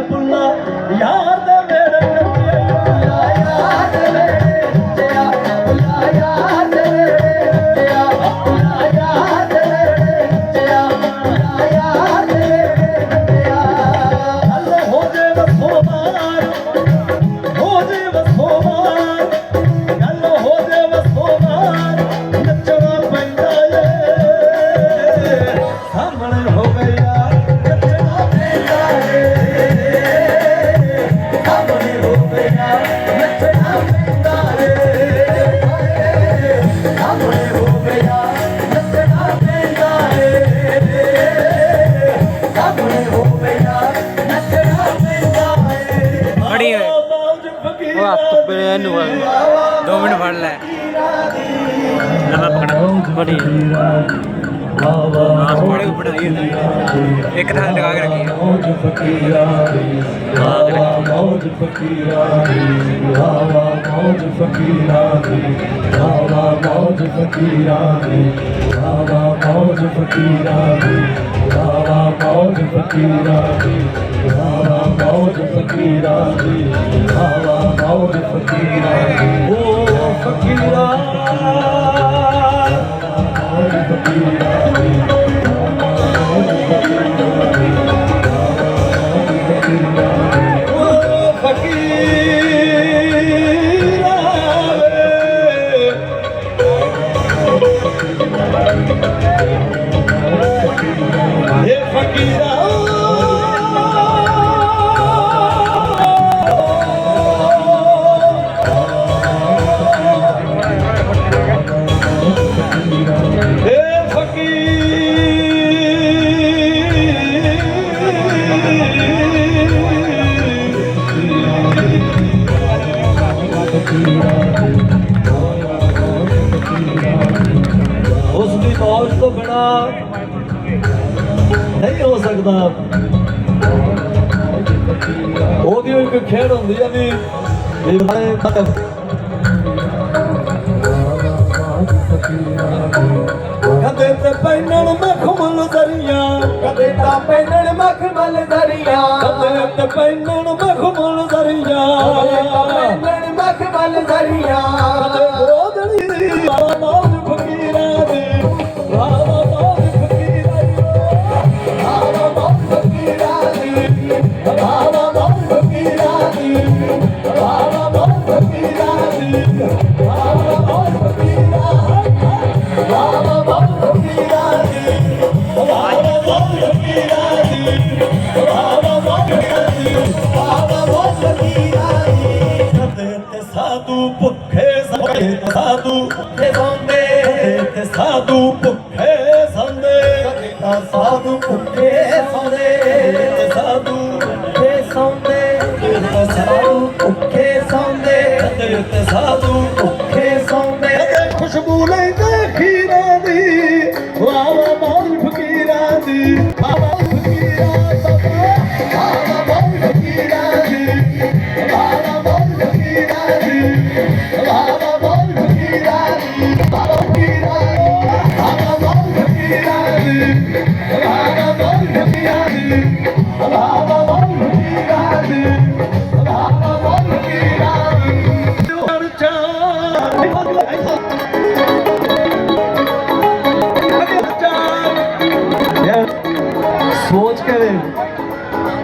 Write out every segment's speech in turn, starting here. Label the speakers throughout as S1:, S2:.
S1: ਕੇ ਓਏ
S2: ਉਹ ਹੱਥ ਪੇ ਇਹਨੂੰ ਦੋ ਮਿੰਟ ਫੜ ਲੈ। ਨਵਾਂ ਪਕੜਾ ਬੜੀ। ਆਸ ਬੜੇ ਬਣਾਈ ਹੁੰਦੀ ਇੱਕ ਥਾਂ ਲਗਾ ਕੇ ਰੱਖੀ
S1: ਮੌਜ ਫਕੀਰਾਂ ਦੀ ਮੌਜ ਫਕੀਰਾਂ ਦੀ ਮੌਜ ਫਕੀਰਾਂ ਦੀ ਮੌਜ ਫਕੀਰਾਂ ਦੀ ਮੌਜ ਫਕੀਰਾਂ ਦੀ ਮੌਜ ਫਕੀਰਾਂ ਦੀ ਫਕੀਰਾਂ ਦੀ ਵਾਵਾ ਮੌਜ ਫਕੀਰਾਂ ਓ ਫਕੀਰਾਂ ਮੌਜ ਫਕੀਰਾਂ ਸਕਦਾ ਉਹਦੀ ਵੀ ਇੱਕ ਖੇਡ ਹੁੰਦੀ ਆ ਵੀ ਵੀ ਬਾਰੇ ਮਤਲਬ ਕਦੇ ਤੇ ਪੈਣਨ ਮਖਮਲ ਦਰਿਆ
S3: ਕਦੇ ਤਾਂ ਪੈਣਨ ਮਖਮਲ ਦਰਿਆ।
S1: ਕਦੇ ਤੇ ਪੈਣਨ ਮਖਮਲ ਦਰਿਆ।
S3: ਪੈਣਨ ਮਖਮਲ ਦਰਿਆ।
S1: ਕਦੇ ਗੋਦੜੀ ਦੀ ਵਾਵਾ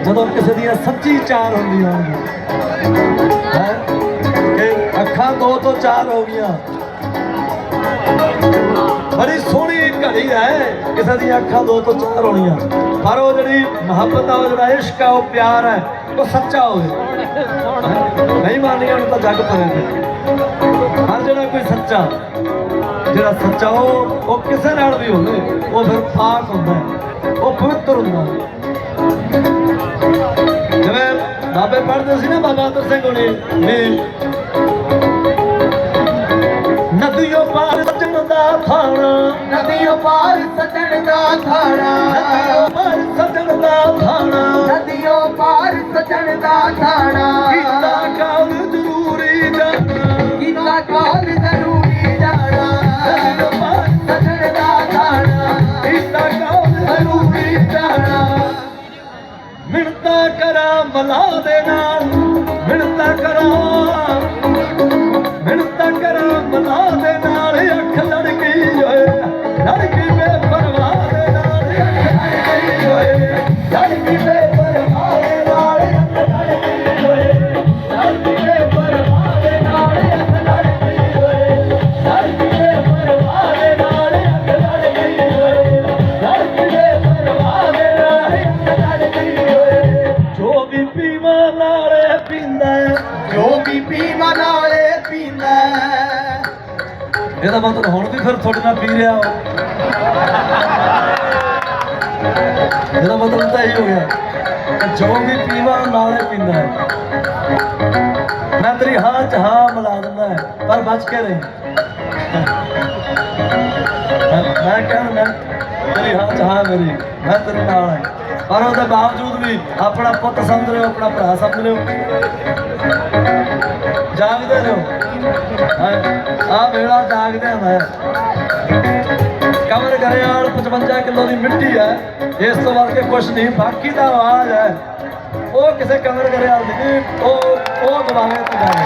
S1: ਜਦੋਂ ਕਿਸੇ ਦੀਆਂ ਸੱਚੀ ਚਾਰ ਹੁੰਦੀਆਂ ਹੈ? ਕਿ ਅੱਖਾਂ ਦੋ ਤੋਂ ਚਾਰ ਹੋ ਗਈਆਂ। ਬੜੀ ਸੋਹਣੀ ਘੜੀ ਹੈ, ਕਿਸੇ ਦੀਆਂ ਅੱਖਾਂ ਦੋ ਤੋਂ ਚਾਰ ਹੋਣੀਆਂ। ਪਰ ਉਹ ਜਿਹੜੀ ਮੁਹੱਬਤ ਆ, ਉਹ ਜਿਹੜਾ ਇਸ਼ਕ ਆ, ਉਹ ਪਿਆਰ ਹੈ, ਉਹ ਸੱਚਾ ਹੋਵੇ। ਨਹੀਂ ਮੰਨਦੀਆਂ ਨੂੰ ਤਾਂ ਜੱਗ ਪਰੇ ਹਰ ਜਿਹੜਾ ਕੋਈ ਸੱਚਾ, ਜਿਹੜਾ ਸੱਚਾ ਉਹ ਉਹ ਕਿਸੇ ਨਾਲ ਵੀ ਹੋਵੇ, ਉਹ ਫਿਰ ਖਾਸ ਹੁੰਦਾ ਉਹ ਪਵਿੱਤਰ ਹੁੰਦਾ ਬਾਬੇ ਪੜਦੇ ਸੀ ਨਾ ਬਾਬਾ ਅਤਰ ਸਿੰਘ ਹੁਣੇ ਨੇ
S3: ਨਦੀਓ ਪਾਰ ਸੱਜਣ ਦਾ ਥਾਣਾ।
S1: ਨਦੀਓ ਪਾਰ ਸੱਜਣ ਦਾ ਥਾਣਾ।
S3: ਨਦੀਓ ਪਾਰ ਸੱਜਣ ਦਾ ਥਾਣਾ। ਨਦੀਓ ਪਾਰ ਸੱਜਣ ਦਾ ਥਾਣਾ।
S1: ਕਰਾਂ ਮਲਾ ਦੇ ਨਾਲ। ਮਿੰਤਾ ਕਰਾਂ। ਮਿੰਤਾ ਕਰਾਂ ਮਲਾ ਦੇ ਨਾਲ। ਅੱਖ ਲੜ ਗਈ ਓਏ ਲੜ ਗਈ ਇਹਦਾ ਮਤਲਬ ਹੁਣ ਵੀ ਫਿਰ ਤੁਹਾਡੇ ਨਾਲ ਪੀ ਰਿਹਾ ਇਹਦਾ ਮਤਲਬ ਤਾਂ ਇਹ ਹੋ ਗਿਆ ਕਿ ਜੋ ਵੀ ਪੀਵਾ ਨਾਲੇ ਪੀਂਦਾ ਹੈ। ਮੈਂ ਤੇਰੀ ਹਾਂ ਚ ਹਾਂ ਮਿਲਾ ਦਿੰਦਾ ਹੈ, ਪਰ ਬਚ ਕੇ ਰਹੀ। ਮੈਂ ਮੈਂ ਕਹਿੰਦਾ ਤੇਰੀ ਹਾਂ ਚ ਹਾਂ ਮੇਰੀ, ਮੈਂ ਤੇਰੇ ਨਾਲ ਹਾਂ। ਪਰ ਉਹਦੇ ਬਾਵਜੂਦ ਵੀ ਆਪਣਾ ਪੁੱਤ ਸਮਝ ਰਹੇ ਹੋ, ਆਪਣਾ ਭਰਾ ਸਮਝ ਰਹੇ ਹੋ। ਜਾਗਦੇ ਰਹੋ ਆ ਵੇਲਾ ਜਾਗਦੇ ਹੁੰਦਾ ਕਮਰ ਗਰਿਆਲ 55 ਕਿਲੋ ਦੀ ਮਿੱਟੀ ਹੈ। ਇਸ ਤੋਂ ਵੱਧ ਕੇ ਕੁਛ ਨਹੀਂ, ਬਾਕੀ ਦਾ ਆਵਾਜ਼ ਹੈ। ਉਹ ਕਿਸੇ ਕਮਰ ਗਰਿਆਲ ਦੀ ਨਹੀਂ, ਉਹ ਉਹ ਗਵਾਵੇ ਤੇ ਗਾਵੇ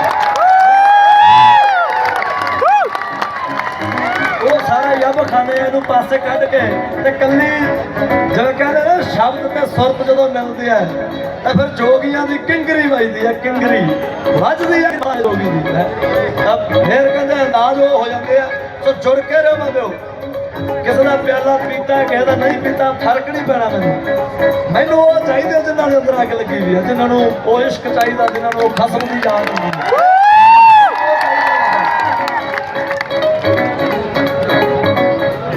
S1: ਉਹ ਸਾਰਾ ਯਬ ਖਾਨੇ ਇਹਨੂੰ ਪਾਸੇ ਕੱਢ ਕੇ ਤੇ ਕੱਲੀ ਜਿਵੇਂ ਕਹਿੰਦੇ ਨੇ, ਸ਼ਬਦ ਤੇ ਸੁਰਤ ਜਦੋਂ ਮਿਲਦੀ ਹੈ। ਤਾਂ ਫਿਰ ਜੋਗੀਆਂ ਦੀ ਕਿੰਗਰੀ ਵੱਜਦੀ ਹੈ ਕਿੰਗਰੀ। ਵੱਜਦੀ ਹੈ ਬਾਜ ਜੋਗੀ ਦੀ, ਹੈ। ਤਾਂ ਫਿਰ ਕਹਿੰਦੇ ਅੰਦਾਜ਼ ਉਹ ਹੋ ਜਾਂਦੇ ਆ। ਸੋ ਜੁੜ ਕੇ ਰਹੋ ਮਾਪਿਓ ਕਿਸੇ ਦਾ ਪਿਆਲਾ ਪੀਤਾ, ਕਿਸੇ ਦਾ ਨਹੀਂ ਪੀਤਾ, ਫ਼ਰਕ ਨਹੀਂ ਪੈਣਾ ਮੈਨੂੰ। ਮੈਨੂੰ ਉਹ ਚਾਹੀਦੇ ਜਿਨ੍ਹਾਂ ਦੇ ਅੰਦਰ ਅੱਗ ਲੱਗੀ ਹੋਈ ਹੈ ਜਿਨ੍ਹਾਂ ਨੂੰ ਉਹ ਇਸ਼ਕ ਚਾਹੀਦਾ, ਜਿਨ੍ਹਾਂ ਨੂੰ ਉਹ ਖਸਮ ਦੀ ਯਾਦ ਹੁੰਦੀ ਹੈ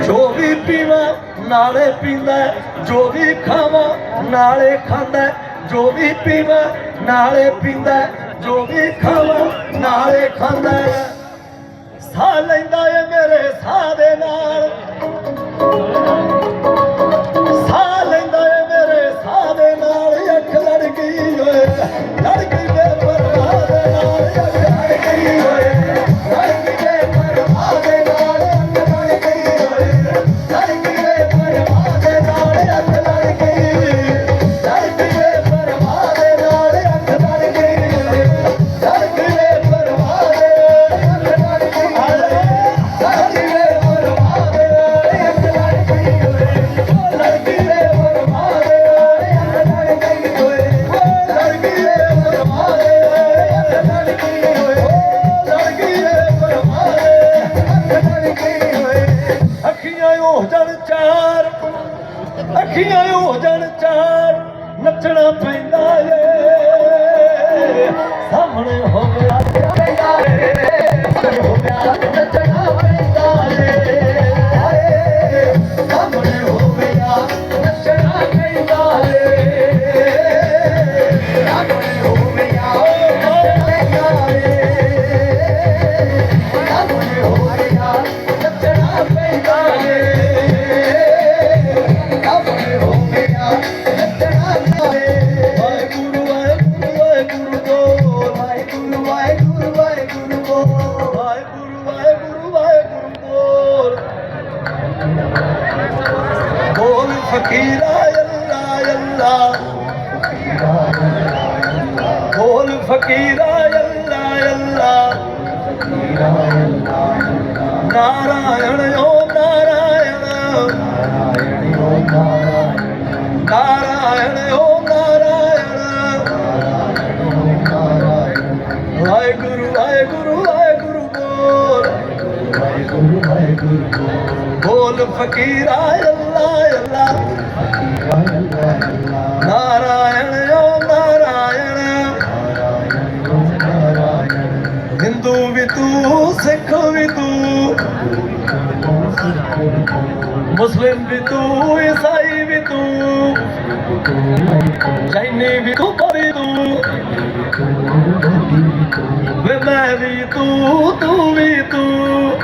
S1: ਜੋ ਵੀ ਪੀਵਾਂ, ਨਾਲੇ ਪੀਂਦਾ, ਜੋ ਵੀ ਖਾਵਾਂ, ਨਾਲੇ ਖਾਂਦਾ। ਜੋ ਵੀ ਪੀਵਾਂ, ਨਾਲੇ ਪੀਂਦਾ ਜੋ ਵੀ ਖਾਵਾਂ, ਨਾਲੇ ਖਾਂਦਾ ਸਾਹ ਲੈਂਦਾ ਏ ਮੇਰੇ ਸਾਹ ਦੇ ਨਾਲ। फ़ फ़क़ीरायल लायल लाल गोल फ़क़ीरायल लायल लाल गा कारायणो कारायल कारायणो ਫਕੀਰਾ, ਅੱਲਾ ਅੱਲਾ। ਨਾਰਾਇਣ ਓ ਨਾਰਾਇਣ। ਹਿੰਦੂ ਵੀ ਤੂੰ, ਸਿੱਖ ਵੀ ਤੂੰ। ਮੁਸਲਿਮ ਵੀ ਤੂੰ, ਈਸਾਈ ਵੀ ਤੂੰ। ਚਾਈਨੀ ਵੀ ਤੂੰ ਵੀ ਤੂੰ। ਵੇ ਮੈਂ ਵੀ ਤੂੰ ਤੂੰ ਵੀ ਤੂੰ।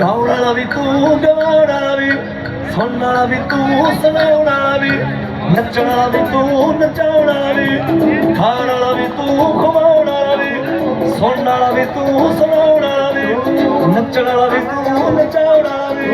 S1: ਗਾਉਣਾ ਵੀ ਤੂੰ ਗਵਾਉਣਾ ਵੀ ਸੁਣਨ ਵਾਲਾ ਵੀ ਤੂੰ ਸੁਣਾਉਣਾ ਵੀ ਨੱਚਣ ਵਾਲਾ ਵੀ ਤੂੰ ਨਚਾਉਣਾ ਵੀ ਖਾਣ ਵਾਲਾ ਵੀ ਤੂੰ ਖਵਾਉਣਾ ਵੀ ਸੁਣਨ ਵਾਲਾ ਵੀ ਤੂੰ ਸੁਣਾਉਣਾ ਵੀ, ਨੱਚਣ ਵਾਲਾ ਵੀ ਤੂੰ ਨਚਾਉਣਾ ਵੀ।